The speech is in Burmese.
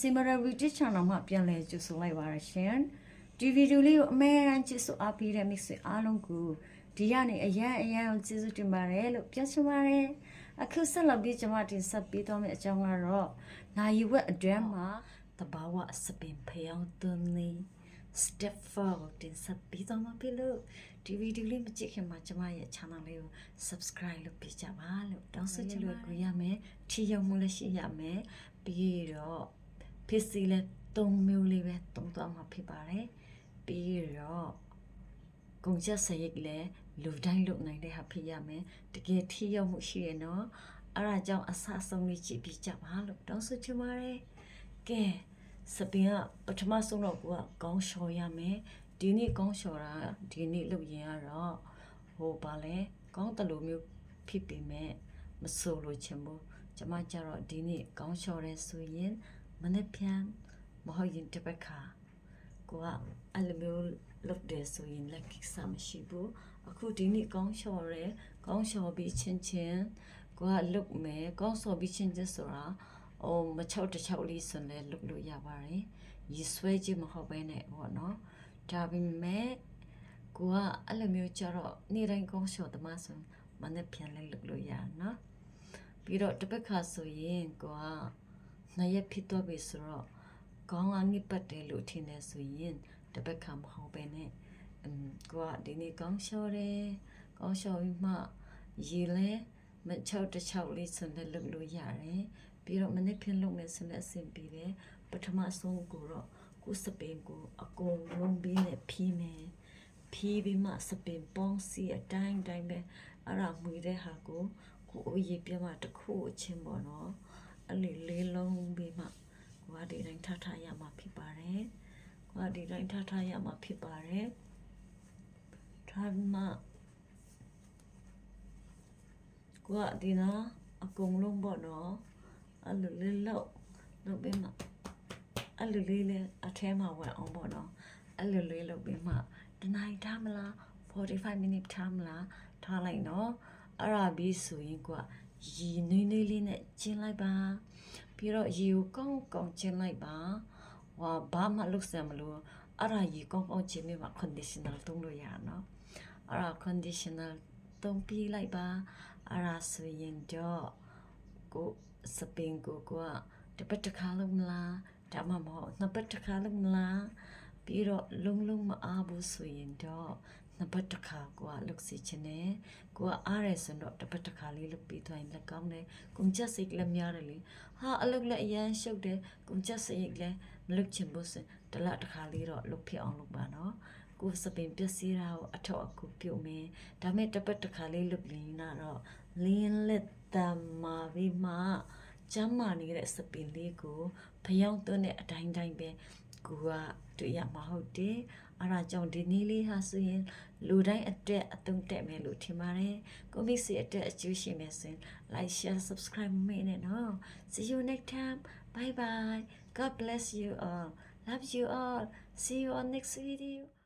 ရှင် MC Marariti Channel မှာပြန်လည်ကြိုဆိုလိုက်ပါရရှင်ဒီဗီဒီယိုလေးကိုအမဲရန်ကြည့်ဆိုအားပေးတဲ့မိတ်ဆွေအားလုံးကိုဒီကနေအရန်အရန်ကိုကျေးဇူးတင်ပါတယ်လို့ပြောချင်ပါတယ်အခုဆက်လက်ပြီးကျွန်မတင်ဆက်ပေးသွားမယ့်အကြောင်းကတော့နိုင်ဝက်အတွင်းမှာတဘာဝစပင်ဖျောင်းသွင်းနေ step forward တင်ဆက်ပေးသွားမှာပြီလို့ဒီဗီဒီယိုလေးမကြည့်ခင်မှာကျွန်မရဲ့ channel လေးကို subscribe လုပ်ပေးကြပါလို့တောင်းဆိုချင်လို့ကြရမယ်ထီရောက်မှုလည်းရှိရမယ်ပြီးတော့ ဖြစ်စီလဲ၃မျိုးလေးပဲတုံးသွားမှာဖြစ်ပါတယ်ပြီးတော့ကုန်ချက်စရိတ်လည်းလူတိုင်းလုပ်နိုင်တဲ့ဟာဖြစ်ရမယ်တကယ်ထီရောက်မှုရှိရနော်အဲ့ဒါကြောင့်အဆအဆုံးလေးကြည့်ပြီးကြပါလို့တောင်းဆိုချင်ပါတယ်ကဲစပင်ကပထမဆုံးတော့ကိုကကောင်းလျှော်ရမယ်ဒီနေ့ကောင်းလျှော်တာဒီနေ့လုပ်ရင်ကတော့ဟိုပါလဲကောင်းတလူမျိုးဖြစ်ပေမဲ့မဆိုလို့ချင်ဘူးကျမကြတော့ဒီနေ့ကောင်းလျှော်ရဲဆိုရင် မနေ့ပြန်မဟုတ်ရင်တစ်ပတ်ခါကိုကအဲ့လိုမျိုးလုပ်တယ်ဆိုရင်လက်ကိစ္စမရှိဘူးအခုဒီနေ့ကောင်းလျှော်ရဲကောင်းလျှော်ပြီးချင်းချင်းကိုကလုပ်မယ်ကောင်းလျှော်ပြီးချင်းချင်းဆိုတာဟိုမချောက်တစ်ချောက်လေးဆိုလည်းလုပ်လို့ရပါတယ်ရည်ဆွဲခြင်းမဟုတ်ဘဲနဲ့ပေါ့နော်ဒါပေမဲ့ကိုကအဲ့လိုမျိုးကြတော့နေ့တိုင်းကောင်းလျှော်သမားဆိုမနေ့ပြန်လဲလုပ်လို့ရနော်ပြီးတော့တစ်ပတ်ခါဆိုရင်ကိုက နှစ်ရက်ဖြစ်တော့ပြီဆိုတော့ခေါင်းကငိပတ်တယ်လို့ထင်တယ်ဆိုရင်တစ်ပတ်ခါမဟုတ်ပဲနဲ့အမ်ကိုကဒီနေ့ကောင်းလျှော်တယ်ကောင်းလျှော်ပြီးမှရေလဲမချောက်တစ်ချောက်လေးဆိုလည်းလုပ်လို့ရတယ်ပြီးတော့မနေ့ဖြစ်လုပ်မယ်ဆိုလည်းအဆင်ပြေတယ်ပထမဆုံးကိုတော့ကိုစပင်ကိုအကုန်လုံးပြီးနဲ့ဖြီးမယ်ဖြီးပြီးမှစပင်ပေါင်းစီအတိုင်းတိုင်းပဲအဲ့ဒါမှွေတဲ့ဟာကိုကိုအိုးရေပြမတစ်ခုအချင်းပေါ့နော် အဲ့လေလေးလုံးပြီးမှကိုကဒီတိုင်းထားထားရမှာဖြစ်ပါတယ်ကိုကဒီတိုင်းထားထားရမှာဖြစ်ပါတယ်ထားမှကိုကဒီနာအကုန်လုံးပေါ့နော်အဲ့လိုလေးလောက်လုပ်ပြီးမှအဲ့လိုလေးလေးအထဲမှာဝင်အောင်ပေါ့နော်အဲ့လိုလေးလုပ်ပြီးမှတနိုင်ထားမလား45 minute ထားမလားထားလိုက်နော်အဲ့ဒါပြီးဆိုရင်က ရီနွေးနွေးလေးနဲ့ကျင်းလိုက်ပါပြီးတော့ရီကိုကောင်းကောင်းကျင်းလိုက်ပါဟောဘာမှလုပ်စရာမလိုအဲ့ဒါရီကောင်းကောင်းကျင်းပြီးမှ conditioner သုံးလို့ရနော်အဲ့ဒါ conditioner သုံးပြီးလိုက်ပါအဲ့ဒါဆိုရင်တော့ကိုစပင်ကိုကတပတ်တစ်ခါလုံးမလားဒါမှမဟုတ်နှစ်ပတ်တစ်ခါလုံးမလားပြီးတော့လုံးလုံးမအားဘူးဆိုရင်တော့ နှစ်ပတ်တစ်ခါကိုကလုပ်စီချင်တယ်ကိုကအားရဆိုတော့တစ်ပတ်တစ်ခါလေးလုပ်ပြီးသွားရင်လည်းကောင်းတယ်ကုန်ချက်စိတ်လည်းများတယ်လေဟာအလုပ်လည်းအရန်ရှုပ်တယ်ကုန်ချက်စိတ်လည်းမလုပ်ချင်ဘူးဆိုတလတစ်ခါလေးတော့လုပ်ဖြစ်အောင်လုပ်ပါနော်ကိုစပင်ပျက်စီးတာကိုအထောက်အကူပြုမယ်ဒါမဲ့တစ်ပတ်တစ်ခါလေးလုပ်လင်းနာတော့လင်းလက်တမ်းမာပြီးမှ ကျမ်းမာနေတဲ့စပင်လေးကိုဖျောင်းသွင်းတဲ့အတိုင်းတိုင်းပဲကိုကတွေ့ရမှာဟုတ်တယ်အဲ့ဒါကြောင့်ဒီနေ့လေးဟာဆိုရင်လူတိုင်းအတက်အသုံးတက်မယ်လို့ထင်ပါတယ်ကိုမိစီအတက်အကျိုးရှိမယ်ဆိုရင် like share subscribe မမေ့နဲ့နော် see you next time bye bye god bless you all love you all see you on next video